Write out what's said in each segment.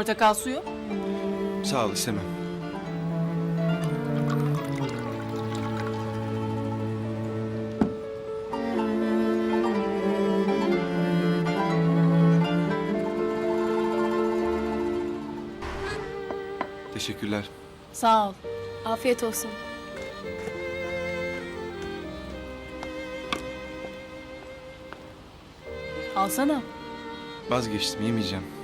portakal suyu? Sağ ol istemem. Teşekkürler. Sağ ol. Afiyet olsun. Alsana. Vazgeçtim yemeyeceğim.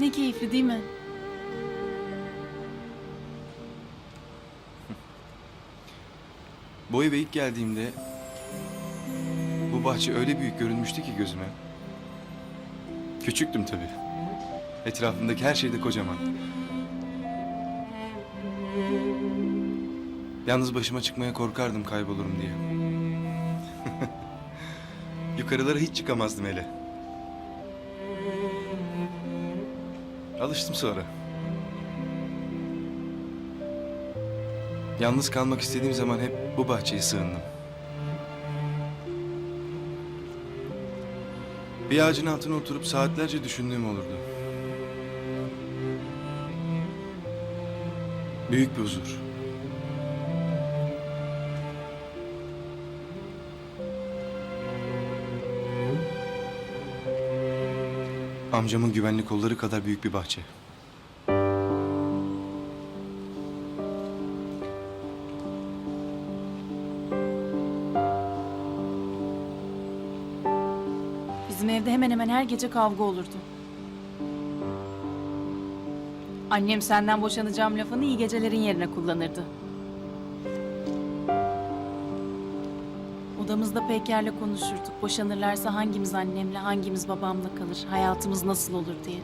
Ne keyifli değil mi? Bu eve ilk geldiğimde bu bahçe öyle büyük görünmüştü ki gözüme. Küçüktüm tabii. Etrafımdaki her şey de kocaman. Yalnız başıma çıkmaya korkardım kaybolurum diye. Yukarılara hiç çıkamazdım hele. Alıştım sonra. Yalnız kalmak istediğim zaman hep bu bahçeye sığındım. Bir ağacın altına oturup saatlerce düşündüğüm olurdu. Büyük bir huzur. Amcamın güvenli kolları kadar büyük bir bahçe. Bizim evde hemen hemen her gece kavga olurdu. Annem senden boşanacağım lafını iyi gecelerin yerine kullanırdı. Odamızda Peyker'le konuşurduk. Boşanırlarsa hangimiz annemle, hangimiz babamla kalır, hayatımız nasıl olur diye.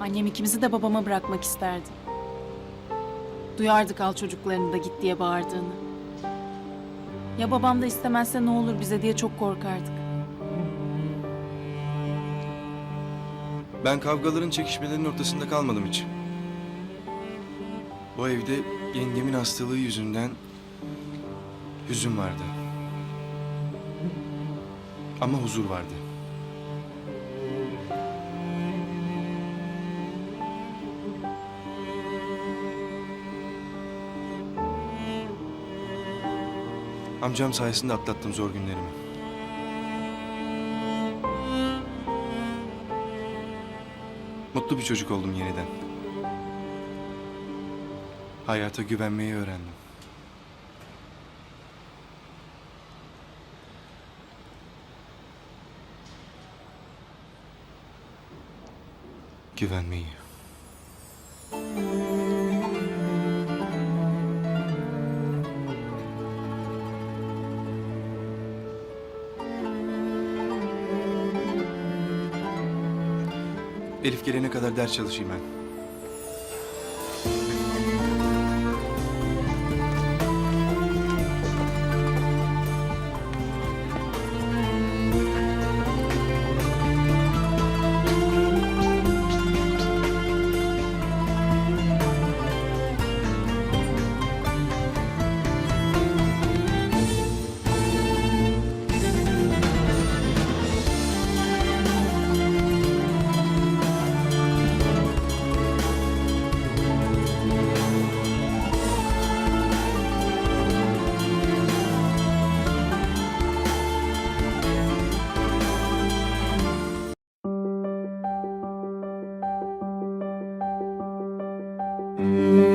Annem ikimizi de babama bırakmak isterdi. Duyardık al çocuklarını da git diye bağırdığını. Ya babam da istemezse ne olur bize diye çok korkardık. Ben kavgaların çekişmelerin ortasında kalmadım hiç. Bu evde yengemin hastalığı yüzünden hüzün vardı. Ama huzur vardı. Amcam sayesinde atlattım zor günlerimi. Mutlu bir çocuk oldum yeniden. Hayata güvenmeyi öğrendim. Güvenmeyi. Elif gelene kadar ders çalışayım ben. Música